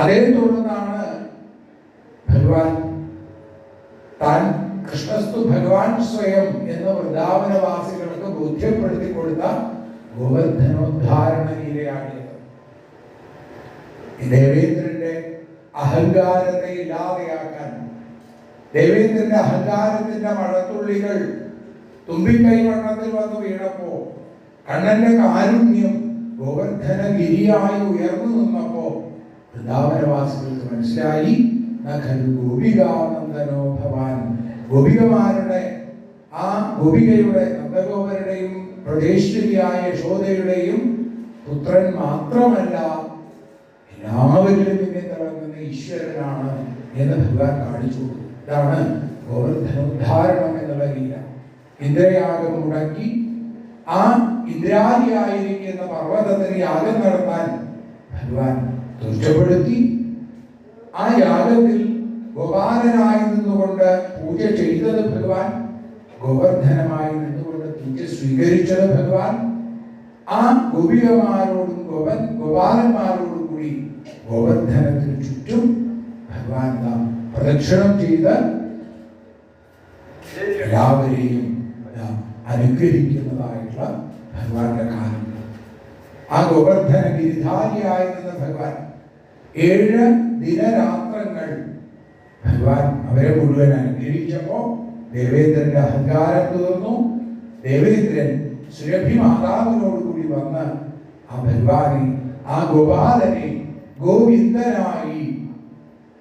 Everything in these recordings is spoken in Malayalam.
അതേ തുടർന്നാണ് ഭഗവാൻ താൻ കൃഷ്ണസ്തു ഭഗവാൻ സ്വയം എന്ന വൃന്ദാവനവാസികൾക്ക് ബോധ്യപ്പെടുത്തി കൊടുത്ത ഗോവർദ്ധനോദ്ധാരണ ലീലയാണിത് ദേവേന്ദ്രന്റെ അഹങ്കാരത്തെ ഇല്ലാതെയാക്കാൻ ദേവേന്ദ്രന്റെ അഹങ്കാരത്തിന്റെ മഴത്തുള്ളികൾ തുമ്പിക്കൈ വണ്ണത്തിൽ വന്ന് വീണപ്പോ കണ്ണന്റെ കാരുണ്യം ഗോവർദ്ധന ഗിരിയായി ഉയർന്നു നിന്നപ്പോ വൃന്ദാവനവാസികൾക്ക് മനസ്സിലായി. ഗോപികാനന്ദനോ ഭവാൻ. ഗോപികമാരുടെ ആ ഗോപികയുടെ നന്ദഗോപരുടെയും പ്രദേശിയായ യശോദയുടെയും പുത്രൻ മാത്രമല്ല എല്ലാവരിലും പിന്നെ തിളങ്ങുന്ന ഈശ്വരനാണ് എന്ന് ഭഗവാൻ കാണിച്ചു. ഇതാണ് ഗോവർദ്ധനോദ്ധാരണം എന്നുള്ള ലീല. ഇന്ദ്രയാഗം മുടക്കി ആ ഇന്ദ്രാദിയായിരിക്കുന്ന പർവതത്തിന് യാഗം നടത്താൻ ഭഗവാൻ തീർച്ചപ്പെടുത്തി ആ യാഗത്തിൽ ഗോപാലനായി നിന്നുകൊണ്ട് പൂജ ചെയ്തത് ഭഗവാൻ ഗോവർദ്ധനമായി നിന്നുകൊണ്ട് പൂജ സ്വീകരിച്ചത് ഭഗവാൻ. ആ ഗോപികമാരോടും ഗോപൻ ഗോപാലന്മാരോടും കൂടി ഗോവർദ്ധനത്തിന് ചുറ്റും ഭഗവാൻ നാം പ്രദക്ഷിണം ചെയ്ത് എല്ലാവരെയും നാം അനുഗ്രഹിക്കുന്നതായിട്ടുള്ള ഭഗവാന്റെ കാലം. ആ ഗോവർദ്ധന ഗിരിധാരിയായി നിന്ന ഭഗവാൻ ഏഴ് ദിനരാത്രങ്ങൾ ഭഗവാൻ അവരെ മുഴുവൻ അനുഗ്രഹിച്ചപ്പോ ദേവേന്ദ്രന്റെ അഹങ്കാരം തീർന്നു. ദേവേന്ദ്രൻ സുരഭി മാതാവിനോട് കൂടി വന്ന് ആ ഭഗവാനെ ആ ഗോപാലനെ ഗോവിന്ദനായി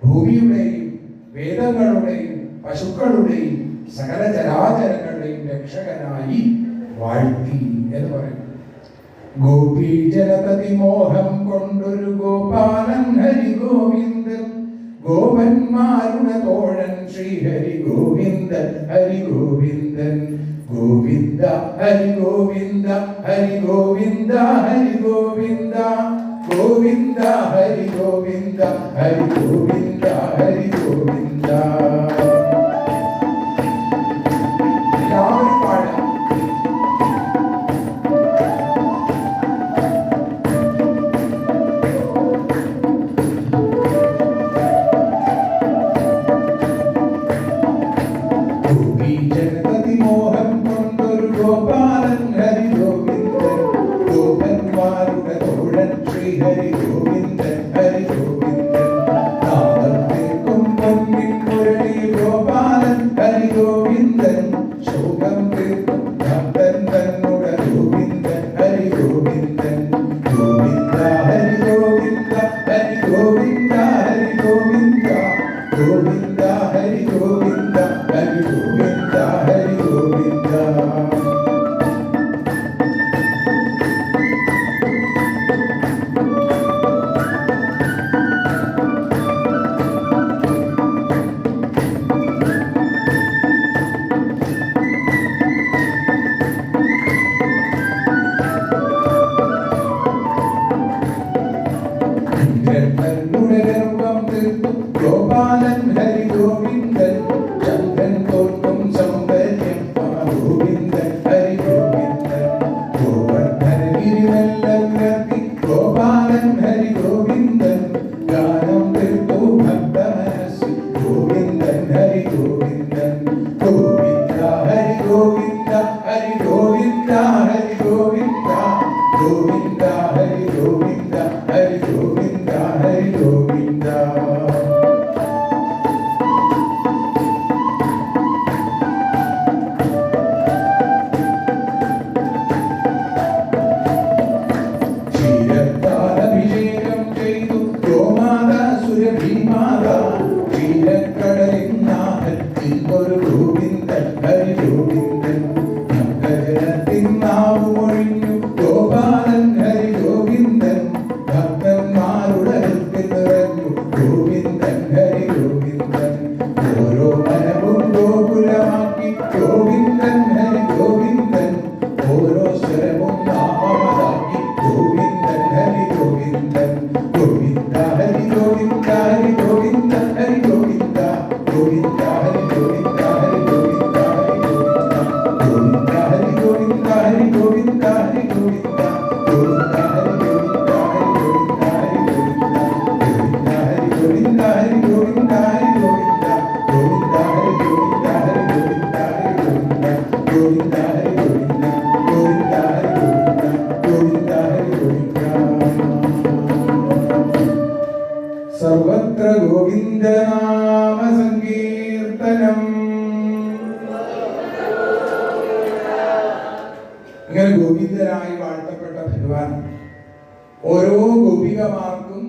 ഭൂമിയുടെയും വേദങ്ങളുടെയും പശുക്കളുടെയും സകല ചരാചരങ്ങളുടെയും രക്ഷകനായി വാഴ്ത്തി എന്ന് പറയുന്നു. ഗോപി ജനപതി മോഹം കൊണ്ടൊരു ഗോപാലൻ ഹരി ഗോവിന്ദൻ ഗോപന്മാരുടെ തോഴൻ ശ്രീഹരി ഗോവിന്ദൻ ഹരി ഗോവിന്ദൻ ഗോവിന്ദ ഹരി ഗോവിന്ദ ഹരി ഗോവിന്ദ ഹരി ഗോവിന്ദ ഗോവിന്ദ ഹരി ഗോവിന്ദ ഹരി ഗോവിന്ദ ഹരി ഗോവിന്ദ ഗോവിന്ദ ഇങ്ങനെ ഗോപിതരായി വാഴ്ത്തപ്പെട്ട ഭഗവാൻ ഓരോ ഗോപികമാർക്കും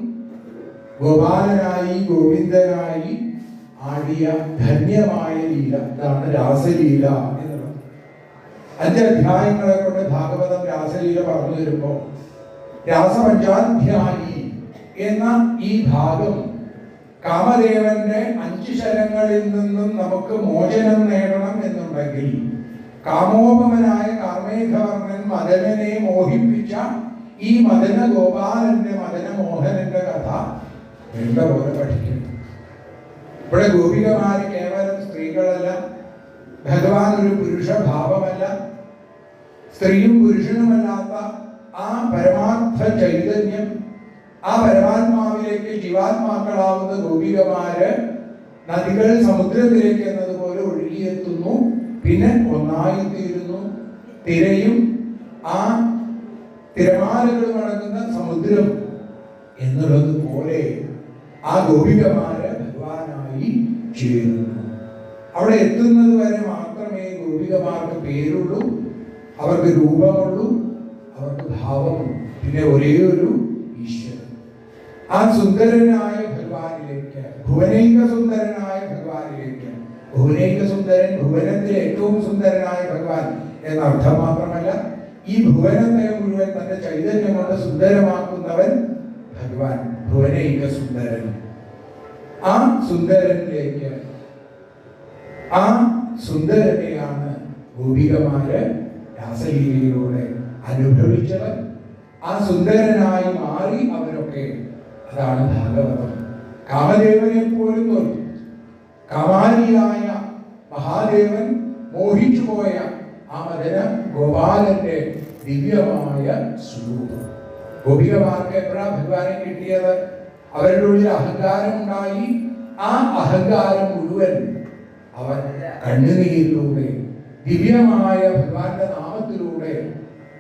ഗോപാലനായി ഗോവിന്ദനായി ആടിയ ധന്യമായ ലീല. ഇതാണ് രാസലീല. എന്നുള്ളത് അഞ്ച് കൊണ്ട് ഭാഗവതം രാസലീല പറഞ്ഞു വരുമ്പോൾ രാസപഞ്ചാധ്യായി എന്ന ഈ ഭാഗം കാമദേവന്റെ അഞ്ച് ശരങ്ങളിൽ നിന്നും നമുക്ക് മോചനം നേടണം എന്നുണ്ടെങ്കിൽ കാമോപമനായ കാർമേഘവർണൻ മദനനെ മോഹിപ്പിച്ച ഈ മദന ഗോപാലന്റെ മദന മോഹനന്റെ കഥ വേണ്ട പോലെ പഠിക്കുന്നു. ഇവിടെ ഗോപികമാര് കേവലം സ്ത്രീകളല്ല ഭഗവാൻ ഒരു പുരുഷ ഭാവമല്ല സ്ത്രീയും പുരുഷനുമല്ലാത്ത ആ പരമാർത്ഥ ചൈതന്യം ആ പരമാത്മാവിലേക്ക് ജീവാത്മാക്കളാവുന്ന ഗോപികമാര് നദികൾ സമുദ്രത്തിലേക്ക് എന്നതുപോലെ ഒഴുകിയെത്തുന്നു. പിന്നെ ഒന്നായി തീരുന്നു തിരയും ആ തിരമാലകളും അടങ്ങുന്ന സമുദ്രം എന്നുള്ളത് പോലെ ആ ഗോപികമാര് ഭഗവാനായി ചേരുന്നു. അവിടെ എത്തുന്നത് വരെ മാത്രമേ ഗോപികമാർക്ക് പേരുള്ളൂ. അവർക്ക് രൂപമുള്ളൂ. അവർക്ക് ഭാവമുള്ളൂ. പിന്നെ ഒരേ ഒരു ഈശ്വരൻ. ആ സുന്ദരനായ ഭഗവാനിലേക്ക് ഭുവനൈക സുന്ദരനായ ഭഗവാനിലേക്ക് ഭുവനൈക സുന്ദരൻ ഭുവനത്തിലെ ഏറ്റവും സുന്ദരനായ ഭഗവാൻ എന്ന അർത്ഥം മാത്രമല്ല ഈ ഭുവനത്തെ മുഴുവൻ തന്റെ ചൈതന്യം കൊണ്ട് സുന്ദരമാക്കുന്നവൻ ഭഗവാൻ ഭുവനൈക സുന്ദരൻ. ആ സുന്ദരനിലേക്ക് ആ സുന്ദരനെയാണ് ഗോപികമാര് രാസലീലയിലൂടെ അനുഭവിച്ചത് ആ സുന്ദരനായി മാറി അവരൊക്കെ അതാണ് ഭാഗവതം. കാമദേവനെ പോലും തോന്നി കാമാരിയായ മഹാദേവൻ മോഹിച്ചുപോയ ആ മദന ഗോപാലന്റെ ദിവ്യമായ സ്വരൂപം. ഗോപികമാർക്ക് എപ്പോഴാണ് ഭഗവാനെ കിട്ടിയത്? അവരുടെ ഉള്ളിൽ അഹങ്കാരം ഉണ്ടായി ആ അഹങ്കാരം മുഴുവൻ അവൻ കണ്ണുനീരിലൂടെ ദിവ്യമായ ഭഗവാന്റെ നാമത്തിലൂടെ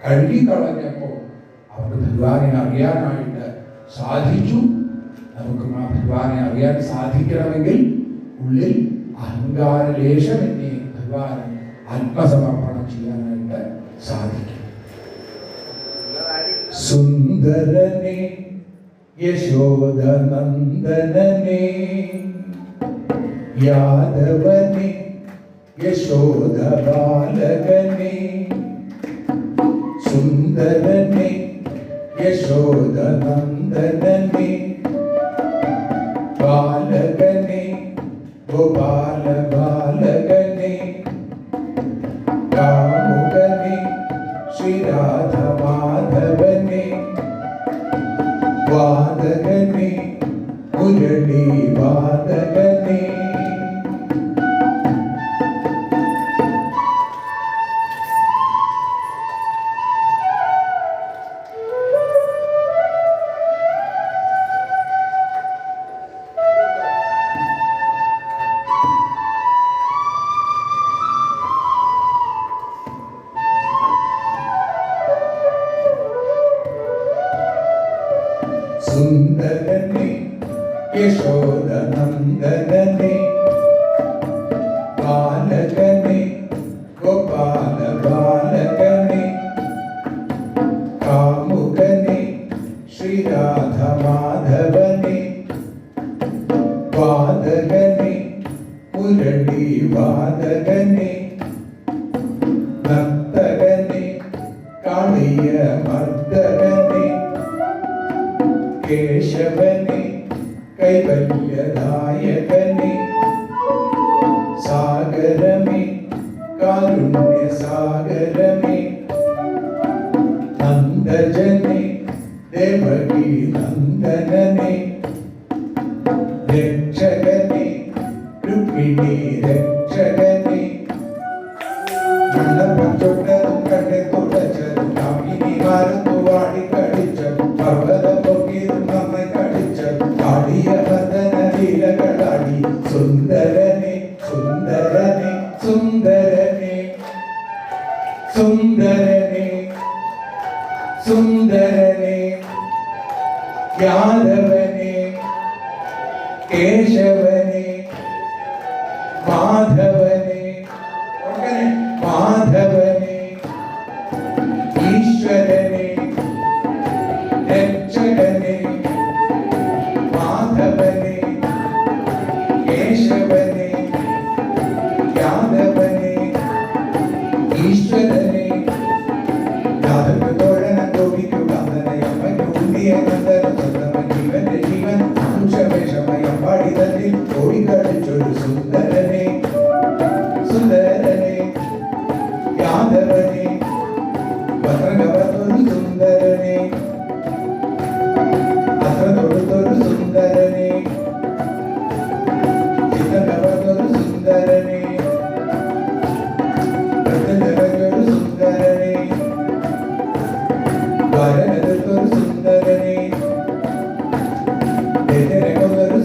കഴുകിക്കളഞ്ഞപ്പോൾ അവർക്ക് ഭഗവാനെ അറിയാനായിട്ട് സാധിച്ചു. നമുക്കും ആ ഭഗവാനെ അറിയാൻ സാധിക്കണമെങ്കിൽ ഉള്ളിൽ അഹങ്കാര ലേശമെന്നെ ഭഗവാനെ ആത്മസമർപ്പണം ചെയ്യാനായിട്ട് സാധിക്കും സുന്ദരനെ യശോദനന്ദനനെ യാദവനെ യശോദ ബാലകനെ സുന്ദരനെ യശോദനന്ദനനെ ബാലകനെ गोपाल സുന്ദരനെ യശോദനന്ദനനെ ಕೇಶವನೇ ಕೈವಲ್ಯದಾಯಕನೇ ಸಾಗರಮೇ ಕಾರುಣ್ಯ ಸಾಗರಮೇ ನಂದಜನೇ ದೇವಕಿ ನಂದನನೇ 아멘. Te recordaré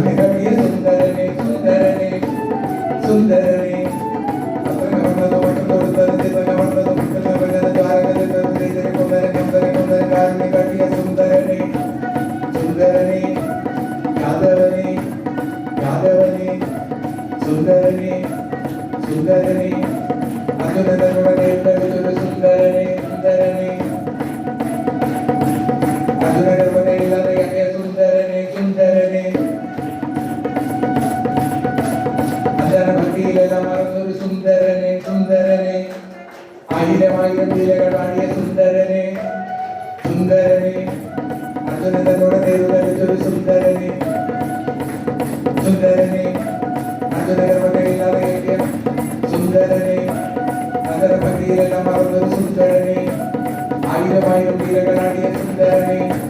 Amén. തിലകമർന്നൊരു സുന്ദരനെ സുന്ദരനെ. ആയിരം ആയിരം തിലകളാടിയ സുന്ദരനെ സുന്ദരനെ. അർജുനൻ തന്നോട് തേരുവരിച്ചൊരു സുന്ദരനെ. സുന്ദരനെ അർജുനകർമ്മതയില്ലാതെ സുന്ദരനെ. നഗരഭക്തിയിലെല്ലാം മറന്നൊരു സുന്ദരനെ. ആയിരം ആയിരം തിലകളാടിയ സുന്ദരനെ.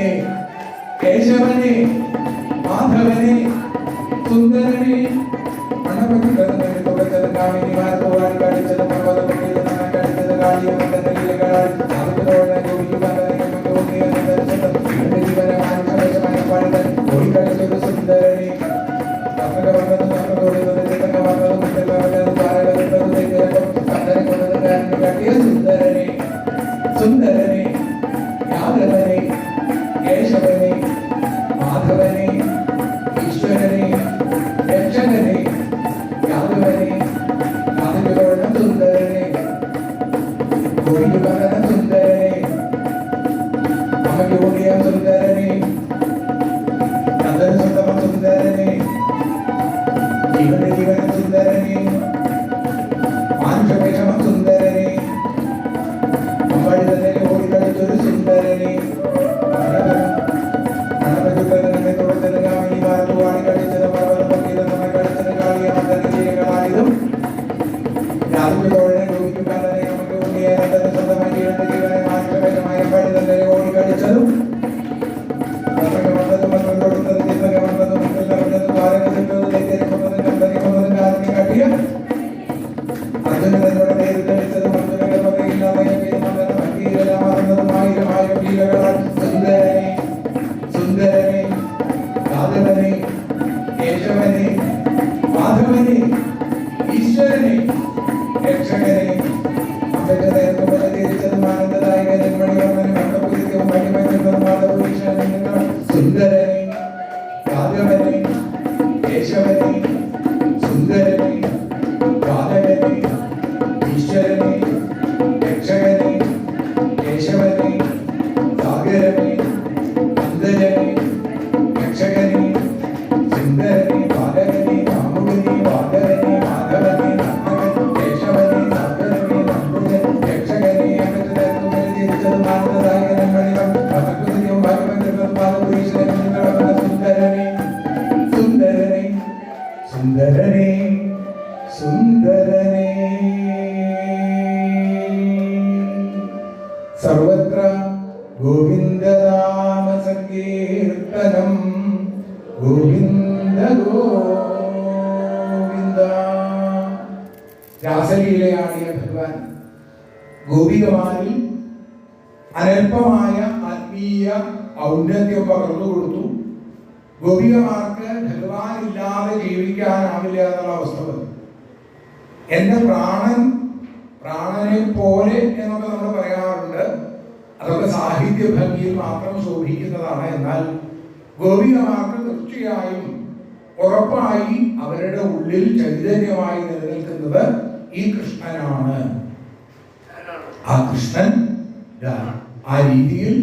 Namaskar Bhagavad Gita അവിടെയാടിയ ഭഗവാൻ. ഗോപികമാരിൽ അനൽപമായ ആത്മീയ ഔന്നത്യം പകർന്നു കൊടുത്തു. ഗോപികമാർക്ക് ഭഗവാൻ ഇല്ലാതെ ജീവിക്കാനാവില്ല എന്നുള്ള അവസ്ഥ വന്നു. എന്റെ പ്രാണൻ പ്രാണനെ പോലെ എന്നൊക്കെ നമ്മൾ പറയാറുണ്ട്. അതൊക്കെ സാഹിത്യ ഭംഗിയിൽ മാത്രം ശോഭിക്കുന്നതാണ്. എന്നാൽ ഗോപികമാർക്ക് തീർച്ചയായും ഉറപ്പായി അവരുടെ ഉള്ളിൽ ചൈതന്യമായി നിലനിൽക്കുന്നത് ഈ കൃഷ്ണനാണ്. ആ കൃഷ്ണൻ ആ രീതിയിൽ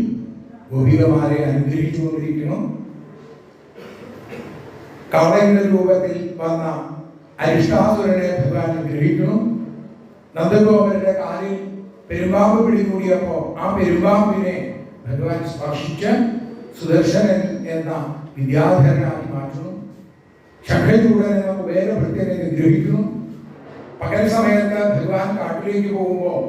ഗോപികമാരെ അനുഗ്രഹിച്ചുകൊണ്ടിരിക്കുന്നു. കവളയുടെ രൂപത്തിൽ വന്ന അരിഷ്ടാസുരനെ ഭഗവാൻ അനുഗ്രഹിക്കുന്നു. നന്ദഗോപരുടെ കാലിൽ പെരുമ്പാമ്പ് പിടികൂടിയപ്പോ ആ പെരുമ്പാമ്പിനെ ഭഗവാൻ സ്പർശിച്ച് സുദർശനൻ എന്ന വിദ്യാധരനാക്കി മാറ്റുന്നു. ശംഖചൂടൻ എന്ന കുബേരഭൃത്യനെ നിഗ്രഹിക്കുന്നു പകൽ സമയത്ത് ഭഗവാൻ കാട്ടിലേക്ക് പോകുമ്പോൾ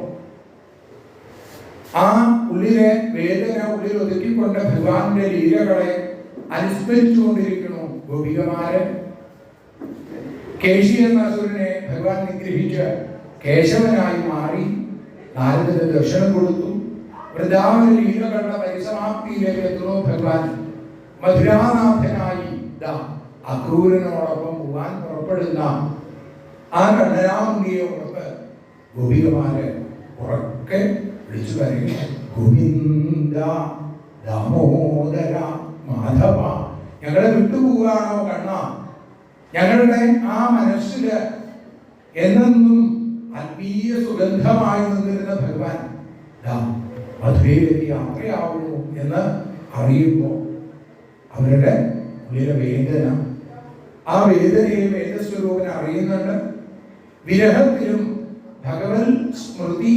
ആ ഉള്ളിലെ വേദന ഉള്ളിൽ ഒതുക്കിക്കൊണ്ട് ഭഗവാന്റെ ലീലകളെ അനുസ്മരിച്ചുകൊണ്ടിരിക്കുന്നു ഗോപികമാരൻ. കേശി എന്ന അസുരനെ ഭഗവാൻ നിഗ്രഹിച്ച് കേശവനായി മാറി നാരദന് ദർശനം കൊടുത്തു. വൃന്ദാവന ലീലകളുടെ പരിസമാപ്തിയിലേക്ക് എത്തുന്നു ഭഗവാൻ. മധുരാനാഥനായി ദാ അക്രൂരനോടൊപ്പം പോവാൻ പുറപ്പെടുന്ന ആ ഉറപ്പ് ഗോപികമാരെ ഉറക്കെ വിളിച്ചു പറയുക ഗോവിന്ദ ദാമോദര മാധവ ഞങ്ങളെ വിട്ടുപോവുകയാണോ കണ്ണ? ഞങ്ങളുടെ ആ മനസ്സിൽ എന്നെന്നും ആത്മീയ സുഗന്ധമായി നിന്നിരുന്ന ഭഗവാൻ മധുരയിലേക്ക് യാത്രയാവുന്നു എന്ന് അറിയുമ്പോൾ അവരുടെ ഉള്ളിലെ വേദന ആ വേദനയെ വേദസ്വരൂപനെ അറിയുന്നുണ്ട്. വിരഹത്തിലും ഭഗവത് സ്മൃതി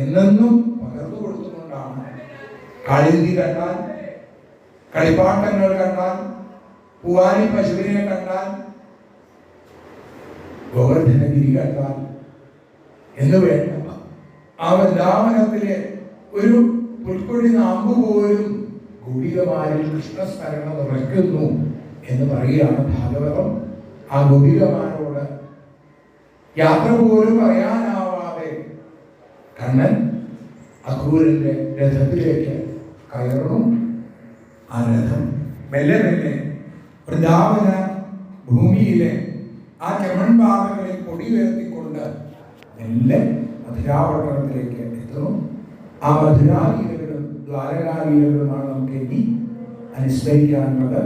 എന്നെന്നും പകർന്നു കൊടുത്തുകൊണ്ടാണ്. കാളിന്തി കണ്ടാൽ കളിപ്പാട്ടങ്ങൾ കണ്ടാൽ പൂവാലി പശുവിനെ കണ്ടാൽ ഗോവർദ്ധനഗിരി കണ്ടാൽ എന്ന് വേണ്ട. ആ വൃന്ദാവനത്തിലെ ഒരു പുൽക്കൊടി നാമ്പ് പോലും ഗോപികമാരിൽ കൃഷ്ണസ്മരണ നിറയ്ക്കുന്നു എന്ന് പറയുകയാണ് ഭാഗവതം. ആ ഗോപികമാരോട് യാത്ര പോലും പറയാനാവാതെ കണ്ണൻ അക്രൂരന്റെ രഥത്തിലേക്ക് കയറുന്നു. ആ രഥം മെല്ലെ മെല്ലെ വൃന്ദാവന ഭൂമിയിലെ ആ ചമൺപാതകളിൽ കൊടി ഉയർത്തിക്കൊണ്ട് മെല്ലെ മധുരാപട്ടണത്തിലേക്ക് എത്തുന്നു. ആ മധുരാലീലകളും ദ്വാരകാലീലകളുമാണ് നമുക്ക് ഇനി അനുസ്മരിക്കാനുള്ളത്.